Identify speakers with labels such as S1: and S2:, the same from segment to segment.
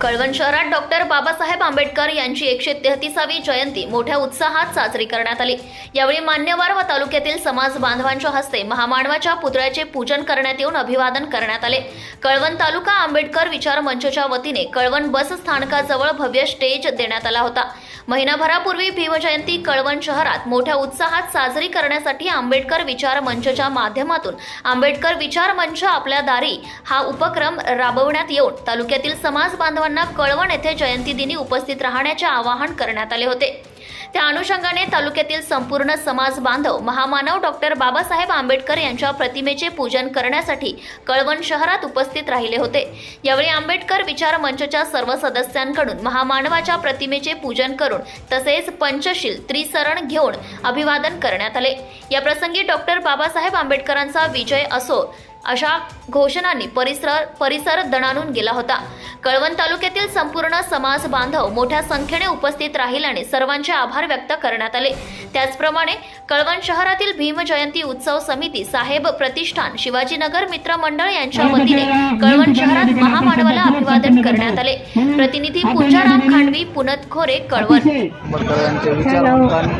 S1: कळवण शहरात डॉक्टर बाबासाहेब आंबेडकर यांची एकशे तेहतीसावी जयंती मोठ्या उत्साहात साजरी करण्यात आली. यावेळी मान्यवर व तालुक्यातील समाज बांधवांच्या हस्ते महामानवाच्या पुतळ्याचे पूजन करण्यात येऊन अभिवादन करण्यात आले. कळवण तालुका आंबेडकर विचार मंचच्या वतीने कळवण बस स्थानकाजवळ भव्य स्टेज देण्यात आला होता. महिनाभरापूर्वी भीमजयंती कळवण शहरात मोठ्या उत्साहात साजरी करण्यासाठी आंबेडकर विचार मंचच्या माध्यमातून आंबेडकर विचार मंच आपल्या दारी हा उपक्रम राबवण्यात येऊन तालुक्यातील समाज बांधवांना कळवण येथे जयंती दिनी उपस्थित राहण्याचे आवाहन करण्यात आले होते. त्या अनुषंगाने तालुक्यातील संपूर्ण समाज बांधव महामानव डॉक्टर बाबासाहेब आंबेडकर यांच्या प्रतिमेचे पूजन करण्यासाठी कळवण शहरात उपस्थित राहिले होते. यावेळी आंबेडकर विचार मंचच्या सर्व सदस्यांकडून महामानवाच्या प्रतिमेचे पूजन करून तसेच पंचशील त्रिसरण घेऊन अभिवादन करण्यात आले. या प्रसंगी डॉक्टर बाबासाहेब आंबेडकरांचा विजय असो अशा घोषणांनी परिसर परिसर दणानून गेला होता. कळवण तालुक्यातील संपूर्ण समाज बांधव मोठ्या संख्येने उपस्थित राहील आणि सर्वांचे आभार व्यक्त करण्यात आले. त्याचप्रमाणे कळवण शहरातील भीम जयंती उत्सव समिती साहेब प्रतिष्ठान शिवाजीनगर मित्र मंडळ यांच्या वतीने कळवण शहरात महामानवाला अभिवादन करण्यात आले. प्रतिनिधी पूजाराम खांडवी पुनत खोरे कळवण.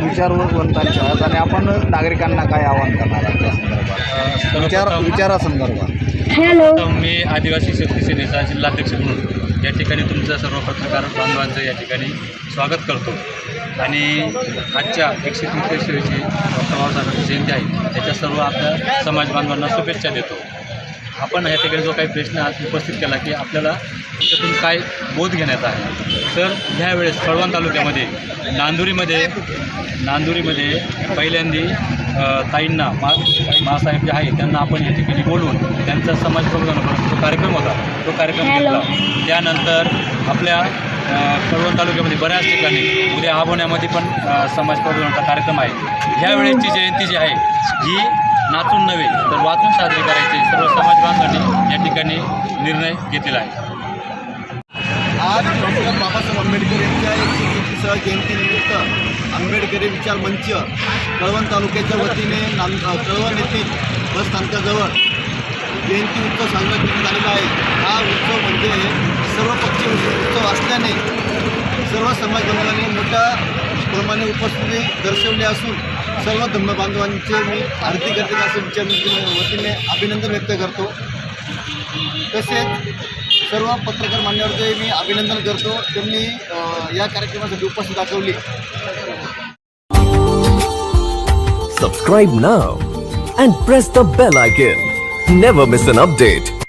S2: विचारवंतांच्या आणि आपण नागरिकांना काय आवाहन करणार आहात त्या विचारासंदर्भात
S3: सर्वप्रथम मी आदिवासी शक्ती सेनेचा जिल्हाध्यक्ष म्हणून या ठिकाणी तुमचं सर्व पत्रकार बांधवांचं या ठिकाणी स्वागत करतो. आणि आजच्या एकशे त्रेचाळीसची डॉक्टर बाबासाहेबांची जयंती आहे. त्याच्या सर्व आपल्या समाज बांधवांना शुभेच्छा देतो. आपण या ठिकाणी जो काही प्रश्न आज उपस्थित केला की आपल्याला त्यातून काय बोध घेण्याचा आहे. तर ह्यावेळेस कळवण तालुक्यामध्ये नांदुरीमध्ये नांदुरीमध्ये पहिल्यांदी ताईंना मा मासाहेब जे आहे त्यांना आपण या ठिकाणी बोलवून त्यांचा समाज प्रबोधनाचा जो कार्यक्रम होता तो कार्यक्रम घेतला. त्यानंतर आपल्या कळवण तालुक्यामध्ये बऱ्याच ठिकाणी उद्या आबोण्यामध्ये पण समाज प्रबोधनाचा कार्यक्रम आहे. ह्यावेळेसची जयंती जी आहे ही नाचून नव्हे तर वाचून साजरे करायची. सर्व समाज बांधवांनी या ठिकाणी निर्णय घेतलेला आहे.
S4: आज डॉक्टर बाबासाहेब आंबेडकर यांच्या एकशे एकतीसव्या जयंतीनिमित्त आंबेडकरी विचार मंच कळवण तालुक्याच्या वतीने नांद कळवण येथील बस स्थानकाजवळ जयंती उत्सव साजरा करण्यात आलेला आहे. हा उत्सव म्हणजे सर्वपक्षीय उत्सव असल्याने सर्व समाज बांधवांनी मोठ्या प्रमाणे उपस्थिती दर्शवली असून सर्व धम्म बांधवांचे मी आरती करते असं विचार वतीने अभिनंदन व्यक्त करतो तसेच सर्व पत्रकार मान्यवरचे मी अभिनंदन करतो त्यांनी या कार्यक्रमासाठी उपस्थित दाखवली
S5: subscribe now and press the bell icon. Never miss an update.